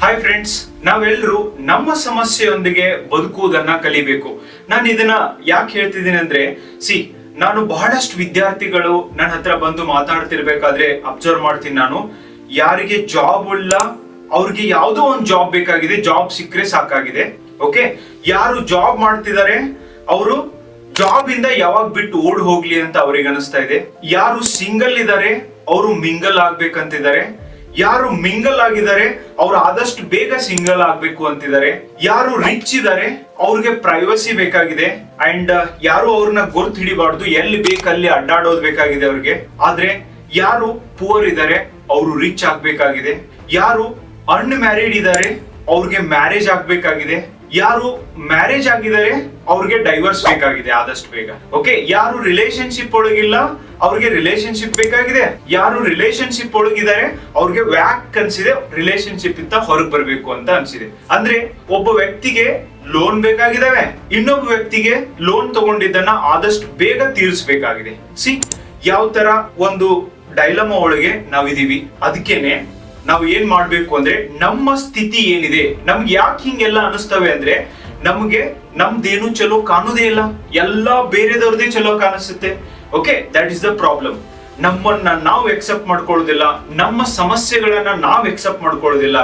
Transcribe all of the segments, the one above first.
Hi friends ನಾವೆಲ್ಲರೂ ನಮ್ಮ ಸಮಸ್ಯೆಯೊಂದಿಗೆ ಬದುಕುವುದನ್ನ ಕಲಿಬೇಕು. ನಾನು ಇದನ್ನ ಯಾಕೆ ಹೇಳ್ತಿದ್ದೀನಿ ಅಂದ್ರೆ ಸಿ ನಾನು ಬಹಳಷ್ಟು ವಿದ್ಯಾರ್ಥಿಗಳು ನನ್ನ ಹತ್ರ ಬಂದು ಮಾತಾಡ್ತಿರ್ಬೇಕಾದ್ರೆ ಅಬ್ಸರ್ವ್ ಮಾಡ್ತೀನಿ ನಾನು. ಯಾರಿಗೆ ಜಾಬ್ ಇಲ್ಲ, ಅವ್ರಿಗೆ ಯಾವುದೋ ಒಂದು ಜಾಬ್ ಬೇಕಾಗಿದೆ ಜಾಬ್ ಸಿಕ್ಕರೆ ಸಾಕಾಗಿದೆ ಓಕೆ ಯಾರು ಜಾಬ್ ಮಾಡ್ತಿದ್ದಾರೆ ಅವರು ಜಾಬ್ ಇಂದ ಯಾವಾಗ ಬಿಟ್ಟು ಓಡ್ ಹೋಗ್ಲಿ ಅಂತ ಅವ್ರಿಗೆ ಅನಿಸ್ತಾ ಇದೆ. ಯಾರು ಸಿಂಗಲ್ ಇದ್ದಾರೆ ಅವರು ಮಿಂಗಲ್ ಆಗ್ಬೇಕಂತಿದ್ದಾರೆ ಯಾರು ಮಿಂಗಲ್ ಆಗಿದ್ದಾರೆ, ಅವ್ರು ಆದಷ್ಟು ಬೇಗ ಸಿಂಗಲ್ ಆಗ್ಬೇಕು ಅಂತಿದ್ದಾರೆ. ಯಾರು ರಿಚ್ ಇದ್ದಾರೆ, ಅವ್ರಿಗೆ ಪ್ರೈವಸಿ ಬೇಕಾಗಿದೆ. ಅಂಡ್ ಯಾರು ಅವ್ರನ್ನ ಗುರ್ತು ಹಿಡಿಬಾರ್ದು, ಎಲ್ಲಿ ಬೇಕಲ್ಲಿ ಅಡ್ಡಾಡೋದು ಬೇಕಾಗಿದೆ ಅವ್ರಿಗೆ. ಆದ್ರೆ, ಯಾರು ಪುವರ್ ಇದ್ದಾರೆ, ಅವರು ರಿಚ್ ಆಗ್ಬೇಕಾಗಿದೆ. ಯಾರು ಅನ್ಮ್ಯಾರಿಡ್ ಇದ್ದಾರೆ, ಅವ್ರಿಗೆ ಮ್ಯಾರೇಜ್ ಆಗ್ಬೇಕಾಗಿದೆ. ಯಾರು ಮ್ಯಾರೇಜ್ ಆಗಿದ್ದಾರೆ, ಅವ್ರಿಗೆ ಡೈವರ್ಸ್ ಬೇಕಾಗಿದೆ ಆದಷ್ಟು ಬೇಗ. ಓಕೆ ಯಾರು ರಿಲೇಶನ್ಶಿಪ್ ಒಳಗಿಲ್ಲ, ಅವ್ರಿಗೆ ರಿಲೇಶನ್ಶಿಪ್ ಬೇಕಾಗಿದೆ. ಯಾರು ರಿಲೇಶನ್ಶಿಪ್ ಒಳಗಿದ್ದಾರೆ, ಅವ್ರಿಗೆ ವ್ಯಾಕ್ ಅನ್ಸಿದೆ ರಿಲೇಶನ್ಶಿಪ್ ಇಂದ ಹೊರಗೆ ಬರಬೇಕು ಅಂತ ಅನ್ಸಿದೆ. ಅಂದ್ರೆ ಒಬ್ಬ ವ್ಯಕ್ತಿಗೆ ಲೋನ್ ಬೇಕಾಗಿದಾವೆ ಇನ್ನೊಬ್ಬ ವ್ಯಕ್ತಿಗೆ ಲೋನ್ ತಗೊಂಡಿದ್ದನ್ನ ಆದಷ್ಟು ಬೇಗ ತೀರಿಸಬೇಕಾಗಿದೆ. ಸಿ ಯಾವ ತರ ಒಂದು ಡೈಲಮ ಒಳಗೆ ನಾವಿದೀವಿ ಅದಕ್ಕೇನೆ ನಾವು ಏನ್ ಮಾಡ್ಬೇಕು ಅಂದ್ರೆ ನಮ್ಮ ಸ್ಥಿತಿ ಏನಿದೆ, ನಮ್ಗೆ ಯಾಕೆ ಹಿಂಗೆಲ್ಲ ಅನಿಸ್ತವೆ ಅಂದ್ರೆ ನಮ್ಗೆ ನಮ್ದೇನು ಚಲೋ ಕಾಣೋದೇ ಇಲ್ಲ. ಎಲ್ಲಾ ಬೇರೆದವ್ರದೇ ಚಲೋ ಕಾಣಿಸುತ್ತೆ. Okay that is the problem ನಮ್ಮನ್ನ ನಾವು ಎಕ್ಸೆಪ್ಟ್ ಮಾಡ್ಕೊಳ್ಳೋದಿಲ್ಲ, ನಮ್ಮ ಸಮಸ್ಯೆಗಳನ್ನ ನಾವು ಎಕ್ಸೆಪ್ಟ್ ಮಾಡ್ಕೊಳ್ಳೋದಿಲ್ಲ.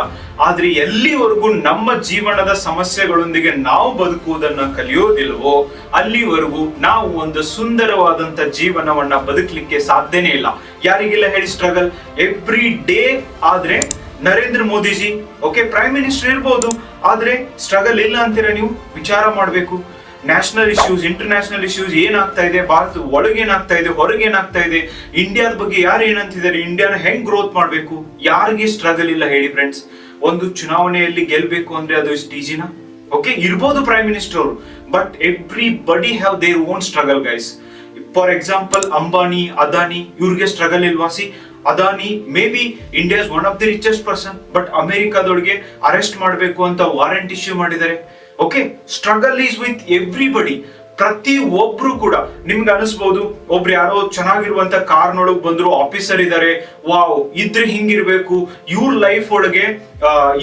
ಆದ್ರೆ ಎಲ್ಲಿವರೆಗೂ ನಮ್ಮ ಜೀವನದ ಸಮಸ್ಯೆಗಳೊಂದಿಗೆ ನಾವು ಬದುಕುವುದನ್ನ ಕಲಿಯೋದಿಲ್ವೋ, ಅಲ್ಲಿವರೆಗೂ ನಾವು ಒಂದು ಸುಂದರವಾದಂತ ಜೀವನವನ್ನ ಬದುಕಲಿಕ್ಕೆ ಸಾಧ್ಯನೇ ಇಲ್ಲ. ಯಾರಿಗೆಲ್ಲ ಹೇಳಿ ಸ್ಟ್ರಗಲ್ ಎವ್ರಿ ಡೇ ಆದ್ರೆ Narendra Modiji okay prime minister ಇರ್ಬೋದು, ಆದ್ರೆ ಸ್ಟ್ರಗಲ್ ಇಲ್ಲ ಅಂತೀರಾ ನೀವು? ವಿಚಾರ ಮಾಡಬೇಕು. ನ್ಯಾಷನಲ್ ಇಶ್ಯೂಸ್ ಇಂಟರ್ನ್ಯಾಷನಲ್ ಇಶ್ಯೂಸ್ ಏನಾಗ್ತಾ ಇದೆ? ಭಾರತ ಒಳಗೆ ಏನಾಗ್ತಾ ಇದೆ? ಹೊರಗೆ ಏನಾಗ್ತಾ ಇದೆ? ಇಂಡಿಯಾದ ಬಗ್ಗೆ ಯಾರು ಏನಂತಿದ್ದಾರೆ? ಇಂಡಿಯಾನ ಹೆಂಗ್ ಗ್ರೋತ್ ಮಾಡಬೇಕು? ಯಾರಿಗೆ ಸ್ಟ್ರಗಲ್ ಇಲ್ಲ ಹೇಳಿ ಫ್ರೆಂಡ್ಸ್ ಒಂದು ಚುನಾವಣೆಯಲ್ಲಿ ಗೆಲ್ಬೇಕು ಅಂದ್ರೆ ಅದು ಇಷ್ಟು ಈಜಿನ ಓಕೆ ಇರ್ಬೋದು ಪ್ರೈಮ್ ಮಿನಿಸ್ಟರ್ ಅವರು but everybody have their own struggle guys for example Ambani Adani ಇವ್ರಿಗೆ ಸ್ಟ್ರಗಲ್ ಇಲ್ವಾ? See Adani may be India's one of the richest person but ಅಮೆರಿಕಾದೊಳಗೆ arrest ಮಾಡಬೇಕು ಅಂತ ವಾರೆಂಟ್ ಇಶ್ಯೂ ಮಾಡಿದ್ದಾರೆ. Okay struggle is with everybody ಪ್ರತಿ ಒಬ್ರು ಕೂಡ ನಿಮ್ಗೆ ಅನಿಸ್ಬೋದು, ಒಬ್ರು ಯಾರೋ ಚೆನ್ನಾಗಿರುವಂತ ಕಾರ್ನೊಳಗ್ ಬಂದ್ರು ಆಫೀಸರ್ ಇದ್ದಾರೆ ವಾವ್, ಇದ್ರೆ ಹಿಂಗಿರ್ಬೇಕು, ಇವ್ರ ಲೈಫ್ ಒಳಗೆ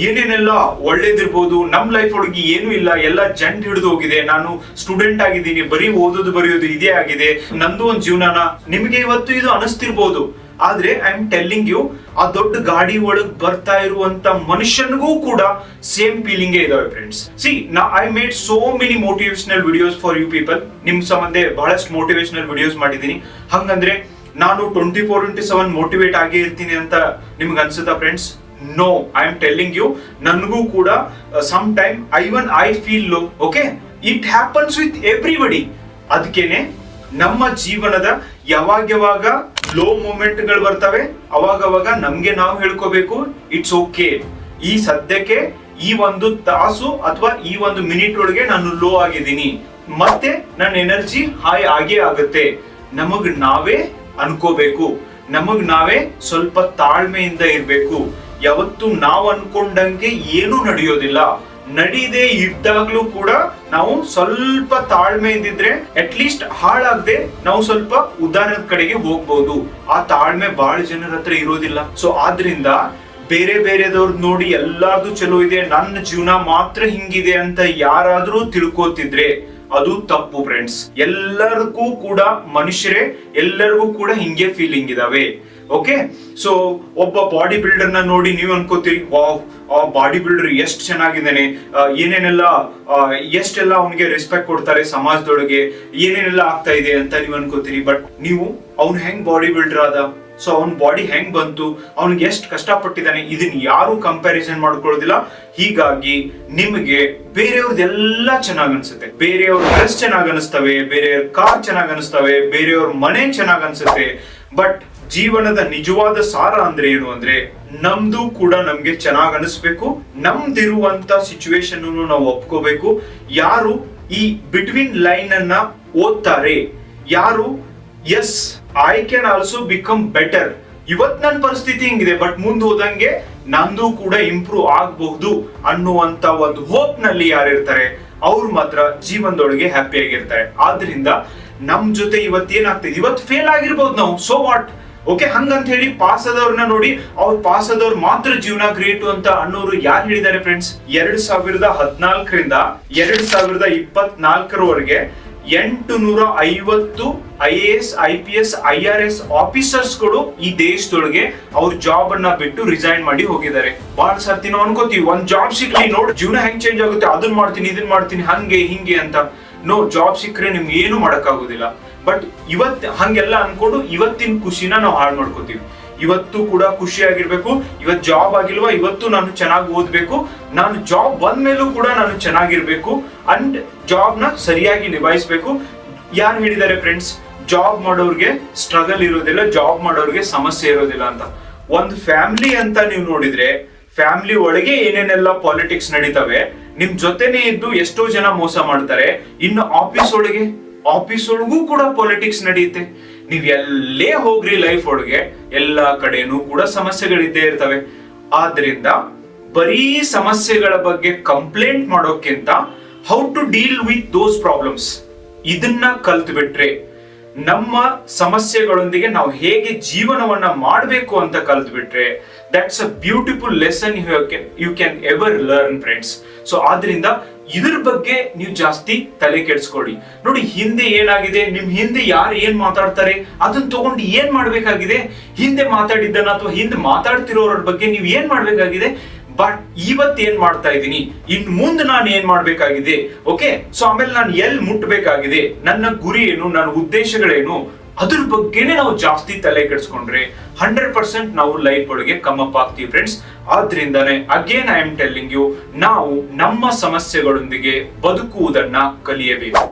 ಏನೇನೆಲ್ಲ ಒಳ್ಳೇದಿರ್ಬೋದು, ನಮ್ ಲೈಫ್ ಒಳಗೆ ಏನು ಇಲ್ಲ, ಎಲ್ಲ ಜಂಟ್ ಹಿಡಿದು ಹೋಗಿದೆ, ನಾನು ಸ್ಟೂಡೆಂಟ್ ಆಗಿದ್ದೀನಿ, ಬರೀ ಓದೋದು, ಬರೆಯೋದು ಇದೇ ಆಗಿದೆ, ನಂದು ಒಂದು ಜೀವನನ, ನಿಮಗೆ ಇವತ್ತು ಇದು ಅನಿಸ್ತಿರ್ಬೋದು. ಆದ್ರೆ ಐ ಆಮ್ ಟೆಲ್ಲಿಂಗ್ ಯು ಆ ದೊಡ್ಡ ಗಾಡಿ ಒಳಗ್ ಬರ್ತಾ ಇರುವಂತ ಮನುಷ್ಯನಿಗೂ ಕೂಡ ಸೇಮ್ ಫೀಲಿಂಗ್ ಇದಾವೆ ಫ್ರೆಂಡ್ಸ್ ಸಿ ನಾ I made so many motivational videos for you people ನಿಮ್ ಸಂಬಂಧ ಬಹಳಷ್ಟು ಮೋಟಿವೇಶನಲ್ ವಿಡಿಯೋಸ್ ಮಾಡಿದೀನಿ ಹಂಗಂದ್ರೆ ನಾನು twenty four into seven motivate ಆಗಿ ಇರ್ತೀನಿ ಅಂತ ನಿಮ್ಗೆ ಅನ್ಸುತ್ತಾ friends no I am telling you ನನಗೂ ಕೂಡ some time I one I feel low okay it happens with everybody ಅದಕ್ಕೇನೆ ನಮ್ಮ ಜೀವನದ ಯಾವಾಗ ಯಾವಾಗ ಲೋ ಮೂಮೆಂಟ್ಗಳು ಬರ್ತವೆ. ಅವಾಗ ಅವಾಗ ನಮ್ಗೆ ನಾವು ಹೇಳ್ಕೋಬೇಕು ಇಟ್ಸ್ ಓಕೆ ಈ ಸದ್ಯಕ್ಕೆ ಈ ಒಂದು ತಾಸು ಅಥವಾ ಈ ಒಂದು ಮಿನಿಟ್ ಒಳಗೆ ನಾನು ಲೋ ಆಗಿದ್ದೀನಿ. ಮತ್ತೆ ನನ್ನ ಎನರ್ಜಿ ಹಾಯ್ ಆಗೇ ಆಗುತ್ತೆ. ನಮಗ್ ನಾವೇ ಅನ್ಕೋಬೇಕು. ನಮಗ್ ನಾವೇ ಸ್ವಲ್ಪ ತಾಳ್ಮೆಯಿಂದ ಇರ್ಬೇಕು. ಯಾವತ್ತು ನಾವು ಅನ್ಕೊಂಡಂಗೆ ಏನು ನಡೆಯೋದಿಲ್ಲ. ನಡೀದೇ ಇದ್ದಾಗ್ಲೂ ಕೂಡ ನಾವು ಸ್ವಲ್ಪ ತಾಳ್ಮೆಯಿಂದಿದ್ರೆ ಅಟ್ ಲೀಸ್ಟ್ ಹಾಳಾಗದೆ ನಾವು ಸ್ವಲ್ಪ ಉದಾಹರಣದ ಕಡೆಗೆ ಹೋಗ್ಬಹುದು ಆ ತಾಳ್ಮೆ ಬಹಳ ಜನರ ಹತ್ರ ಇರೋದಿಲ್ಲ. ಸೊ ಆದ್ರಿಂದ ಬೇರೆ ಬೇರೆದವ್ರ ನೋಡಿ ಎಲ್ಲಾರ್ದು ಚಲೋ ಇದೆ, ನನ್ನ ಜೀವನ ಮಾತ್ರ ಹಿಂಗಿದೆ ಅಂತ ಯಾರಾದ್ರೂ ತಿಳ್ಕೋತಿದ್ರೆ ಅದು ತಪ್ಪು ಫ್ರೆಂಡ್ಸ್ ಎಲ್ಲರಿಗೂ ಕೂಡ ಮನುಷ್ಯರೇ ಎಲ್ಲರಿಗೂ ಕೂಡ ಹಿಂಗೆ ಫೀಲಿಂಗ್ ಇದಾವೆ. ಓಕೆ ಸೊ ಒಬ್ಬ ಬಾಡಿ ಬಿಲ್ಡರ್ನ ನೋಡಿ ನೀವು ಅನ್ಕೋತೀರಿ, ವಾವ್, ಆ ಬಾಡಿ ಬಿಲ್ಡರ್ ಎಷ್ಟು ಚೆನ್ನಾಗಿದ್ದಾನೆ ಏನೇನೆಲ್ಲ ಎಷ್ಟೆಲ್ಲ ಅವನಿಗೆ ರೆಸ್ಪೆಕ್ಟ್ ಕೊಡ್ತಾರೆ ಸಮಾಜದೊಳಗೆ, ಏನೇನೆಲ್ಲ ಆಗ್ತಾ ಇದೆ ಅಂತ ನೀವು ಅನ್ಕೋತೀರಿ? ಬಟ್ ನೀವು, ಅವ್ನು ಹೆಂಗ್ ಬಾಡಿ ಬಿಲ್ಡರ್ ಆದ? ಸೊ ಅವ್ನ ಬಾಡಿ ಹೆಂಗ್ ಬಂತು? ಅವನಿಗೆ ಎಷ್ಟು ಕಷ್ಟಪಟ್ಟಿದ್ದಾನೆ? ಇದನ್ನ ಯಾರು ಕಂಪ್ಯಾರಿಸನ್ ಮಾಡ್ಕೊಳ್ಳೋದಿಲ್ಲ. ಹೀಗಾಗಿ, ನಿಮಗೆ ಬೇರೆಯವ್ರದ್ದೆಲ್ಲ ಚೆನ್ನಾಗ್ ಅನ್ಸುತ್ತೆ. ಬೇರೆಯವ್ರ ಡ್ರೆಸ್ ಚೆನ್ನಾಗ್ ಅನಿಸ್ತವೆ, ಬೇರೆಯವ್ರ ಕಾರ್ ಚೆನ್ನಾಗ್ ಅನಿಸ್ತವೆ, ಬೇರೆಯವ್ರ ಮನೆ ಚೆನ್ನಾಗ್ ಅನ್ಸುತ್ತೆ. ಬಟ್ ಜೀವನದ ನಿಜವಾದ ಸಾರ ಅಂದ್ರೆ ಏನು ಅಂದ್ರೆ ನಮ್ದು ಕೂಡ ನಮ್ಗೆ ಚೆನ್ನಾಗಿ ಅನಿಸ್ಬೇಕು, ನಮ್ದಿರುವಂತ ಸಿಚುವೇಶನ್ ನಾವು ಒಪ್ಕೋಬೇಕು. ಯಾರು ಈ ಬಿಟ್ವೀನ್ ಲೈನ್ ಅನ್ನ ಓದ್ತಾರೆ, ಯಾರು yes I can also become better ಇವತ್ ನನ್ನ ಪರಿಸ್ಥಿತಿ ಹಿಂಗಿದೆ ಬಟ್ ಮುಂದೆ ಹೋದಂಗೆ ನಂದು ಕೂಡ ಇಂಪ್ರೂವ್ ಆಗಬಹುದು ಅನ್ನುವಂತ ಒಂದು ಹೋಪ್ನಲ್ಲಿ ಯಾರಿರ್ತಾರೆ ಅವ್ರು ಮಾತ್ರ ಜೀವನದೊಳಗೆ ಹ್ಯಾಪಿ ಆಗಿರ್ತಾರೆ. ಆದ್ರಿಂದ ನಮ್ ಜೊತೆ ಇವತ್ತೇನಾಗ್ತದೆ? ಇವತ್ತು ಫೇಲ್ ಆಗಿರ್ಬೋದು ನಾವು ಸೊ ವಾಟ್ ಓಕೆ ಹಂಗಂತ ಹೇಳಿ ಪಾಸ್ ಆದವ್ರನ್ನ ನೋಡಿ, ಅವ್ರು ಪಾಸ್ ಆದವ್ರು ಮಾತ್ರ ಜೀವನ ಗ್ರೇಟು ಅಂತ ಅನ್ನೋರು ಯಾರು ಹೇಳಿದ್ದಾರೆ ಫ್ರೆಂಡ್ಸ್ ಎರಡ್ ಸಾವಿರದ ಹದಿನಾಲ್ಕರಿಂದ ಎರಡ್ ಸಾವಿರದ ಇಪ್ಪತ್ನಾಲ್ಕರವರೆಗೆ ಎಂಟು ನೂರ ಐವತ್ತು I A S, I P S, I R S ಆಫೀಸರ್ಸ್ಗಳು ಈ ದೇಶದೊಳಗೆ ಅವ್ರ ಜಾಬ್ ಅನ್ನ ಬಿಟ್ಟು ರಿಸೈನ್ ಮಾಡಿ ಹೋಗಿದ್ದಾರೆ. ಬಹಳ ಸರ್ತಿ ನಾವು ಅನ್ಕೋತೀವಿ, ಒಂದ್ ಜಾಬ್ ಸಿಗ್ಲಿ ನೋಡ್, ಜೀವನ ಹೆಂಗ್ ಚೇಂಜ್ ಆಗುತ್ತೆ ಅದನ್ನ ಮಾಡ್ತೀನಿ ಇದನ್ನ ಮಾಡ್ತೀನಿ, ಹಂಗೆ, ಹಿಂಗೆ ಅಂತ. ನೋ ಜಾಬ್ ಸಿಕ್ಕರೆ ನಿಮ್ಗೆ ಏನು ಮಾಡೋಕ್ಕಾಗೋದಿಲ್ಲ. ಬಟ್ ಇವತ್ತು ಹಂಗೆಲ್ಲ ಅನ್ಕೊಂಡು ಇವತ್ತಿನ ಖುಷಿನ ನಾವು ಹಾಳು ಮಾಡ್ಕೋತೀವಿ. ಇವತ್ತು ಕೂಡ ಖುಷಿಯಾಗಿರ್ಬೇಕು ಇವತ್ ಜಾಬ್ ಆಗಿಲ್ವಾ, ಇವತ್ತು ನಾನು ಚೆನ್ನಾಗಿ ಓದ್ಬೇಕು, ನಾನು ಜಾಬ್ ಬಂದ್ಮೇಲೂ ಕೂಡ ನಾನು ಚೆನ್ನಾಗಿರ್ಬೇಕು ಅಂಡ್ ಜಾಬ್ನ ಸರಿಯಾಗಿ ನಿಭಾಯಿಸ್ಬೇಕು. ಯಾರು ಹೇಳಿದ್ದಾರೆ ಫ್ರೆಂಡ್ಸ್ ಜಾಬ್ ಮಾಡೋರ್ಗೆ ಸ್ಟ್ರಗಲ್ ಇರೋದಿಲ್ಲ ಜಾಬ್ ಮಾಡೋರ್ಗೆ ಸಮಸ್ಯೆ ಇರೋದಿಲ್ಲ ಅಂತ. ಒಂದು ಫ್ಯಾಮಿಲಿ ಅಂತ ನೀವು ನೋಡಿದ್ರೆ ಫ್ಯಾಮಿಲಿ ಒಳಗೆ ಏನೇನೆಲ್ಲ ಪಾಲಿಟಿಕ್ಸ್ ನಡೀತವೆ, ನಿಮ್ ಜೊತೆನೆ ಇದ್ದು ಎಷ್ಟೋ ಜನ ಮೋಸ ಮಾಡ್ತಾರೆ. ಇನ್ನು ಆಫೀಸ್ ಒಳಗೆ ಆಫೀಸ್ ಒಳಗೂ ಕೂಡ ಪಾಲಿಟಿಕ್ಸ್ ನಡೆಯುತ್ತೆ. ನೀವ್ ಎಲ್ಲೇ ಹೋಗ್ರಿ ಲೈಫ್ ಒಳಗೆ, ಎಲ್ಲಾ ಕಡೆನೂ ಕೂಡ ಸಮಸ್ಯೆಗಳಿದ್ದೇ ಇರ್ತವೆ. ಆದ್ರಿಂದ ಬರೀ ಸಮಸ್ಯೆಗಳ ಬಗ್ಗೆ ಕಂಪ್ಲೇಂಟ್ ಮಾಡೋಕ್ಕಿಂತ how to deal with those problems ಇದನ್ನ ಕಲ್ತ್ ಬಿಟ್ರೆ ನಮ್ಮ ಸಮಸ್ಯೆಗಳೊಂದಿಗೆ ನಾವು ಹೇಗೆ ಜೀವನವನ್ನ ಮಾಡಬೇಕು ಅಂತ ಕಲ್ತು ಬಿಟ್ರೆ that's a beautiful lesson you can ever learn friends so ಆದ್ರಿಂದ ಇದ್ರ ಬಗ್ಗೆ ನೀವು ಜಾಸ್ತಿ ತಲೆ ಕೆಡಿಸ್ಕೊಳ್ಳಿ ನೋಡಿ, ಹಿಂದೆ ಏನಾಗಿದೆ, ನಿಮ್ ಹಿಂದೆ ಯಾರು ಏನ್ ಮಾತಾಡ್ತಾರೆ ಅದನ್ನ ತಗೊಂಡು ಏನ್ ಮಾಡ್ಬೇಕಾಗಿದೆ? ಹಿಂದೆ ಮಾತಾಡಿದ್ದನ್ನ ಅಥವಾ ಹಿಂದೆ ಮಾತಾಡ್ತಿರೋರ ಬಗ್ಗೆ ನೀವು ಏನ್ ಮಾಡ್ಬೇಕಾಗಿದೆ? ಬಟ್ ಇವತ್ ಏನ್ ಮಾಡ್ತಾ ಇದ್ದೀನಿ? ಇನ್ ಮುಂದೆ ನಾನು ಏನ್ ಮಾಡ್ಬೇಕಾಗಿದೆ? ಓಕೆ ಸೊ ಆಮೇಲೆ ನಾನು ಎಲ್ ಮುಟ್ಬೇಕಾಗಿದೆ? ನನ್ನ ಗುರಿ ಏನು? ನನ್ನ ಉದ್ದೇಶಗಳೇನು? ಅದ್ರ ಬಗ್ಗೆನೇ ನಾವು ಜಾಸ್ತಿ ತಲೆ ಕೆಡಿಸ್ಕೊಂಡ್ರೆ ಹಂಡ್ರೆಡ್ ಪರ್ಸೆಂಟ್ ನಾವು ಲೈಫ್ ಒಳಗೆ ಕಮ್ಮಪ್ ಆಗ್ತೀವಿ friends ಆದ್ರಿಂದಾನೆ again I am telling you ನಾವು ನಮ್ಮ ಸಮಸ್ಯೆಗಳೊಂದಿಗೆ ಬದುಕುವುದನ್ನ ಕಲಿಯಬೇಕು.